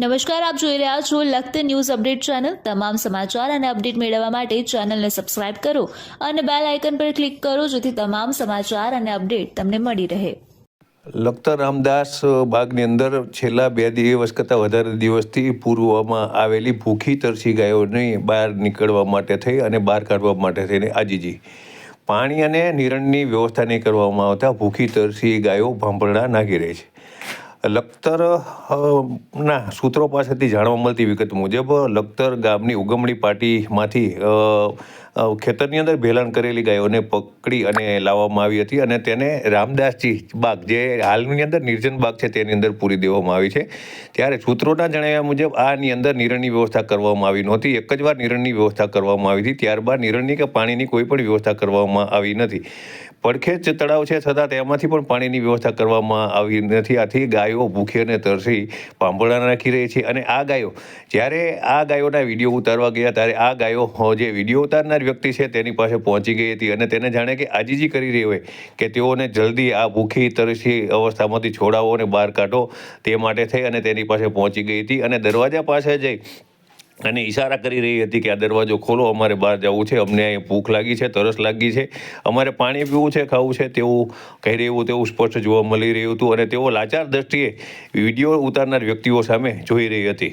નમસ્કાર, આપ જોઈ રહ્યા છો લખત ન્યૂઝ અપડેટ ચેનલ. તમામ સમાચાર અને અપડેટ મેળવવા માટે ચેનલને સબસ્ક્રાઇબ કરો અને બેલ આઇકન પર ક્લિક કરો જેથી તમામ સમાચાર અને અપડેટ તમને મળી રહે. લખતર રામદાસ બાગની અંદર છેલ્લા બે દિવસ કરતાં વધારે દિવસથી પૂર્વમાં આવેલી ભૂખી તરસી ગાયોને બહાર નીકળવા માટે થઈ અને બહાર કાઢવા માટે થઈને આજીજી. પાણી અને નિરણની વ્યવસ્થા નહીં કરવામાં આવતા ભૂખી તરસી ગાયો ભાંભરડા નાગી રહી છે. લખતર ના સૂત્રો પાસેથી જાણવા મળતી વિગત મુજબ લખતર ગામની ઉગમણી પાર્ટીમાંથી ખેતરની અંદર ભેલણ કરેલી ગાયોને પકડી અને લાવવામાં આવી હતી અને તેને રામદાસજી બાગ, જે હાલની અંદર નિર્જન બાગ છે, તેની અંદર પૂરી દેવામાં આવી છે. ત્યારે સૂત્રોના જણાવ્યા મુજબ આની અંદર નિરણની વ્યવસ્થા કરવામાં આવી નહોતી. એક જ વાર નિરણની વ્યવસ્થા કરવામાં આવી હતી. ત્યારબાદ નિરણની કે પાણીની કોઈ પણ વ્યવસ્થા કરવામાં આવી નથી. પડખે જ તળાવ છે, છતાં તેમાંથી પણ પાણીની વ્યવસ્થા કરવામાં આવી નથી. આથી ગાયો ભૂખી અને તરસી પાંભળા નાખી રહી છે. અને આ ગાયો, જ્યારે આ ગાયોના વીડિયો ઉતારવા ગયા, ત્યારે આ ગાયો જે વીડિયો ઉતારનાર વ્યક્તિ છે તેની પાસે પહોંચી ગઈ હતી અને તેને જાણે કે આજીજી કરી રહી હોય કે તેઓને જલ્દી આ ભૂખી તરસી અવસ્થામાંથી છોડાવો અને બહાર કાઢો તે માટે થઈ અને તેની પાસે પહોંચી ગઈ હતી અને દરવાજા પાસે જઈ અને ઈશારા કરી રહી હતી કે આ દરવાજો ખોલો, અમારે બહાર જવું છે, અમને અહીં ભૂખ લાગી છે, તરસ લાગી છે, અમારે પાણી પીવું છે, ખાવું છે, તેવું કહી રહ્યું, તેવું સ્પષ્ટ જોવા મળી રહ્યું હતું અને તેઓ લાચાર દ્રષ્ટિએ વીડિયો ઉતારનાર વ્યક્તિઓ સામે જોઈ રહી હતી.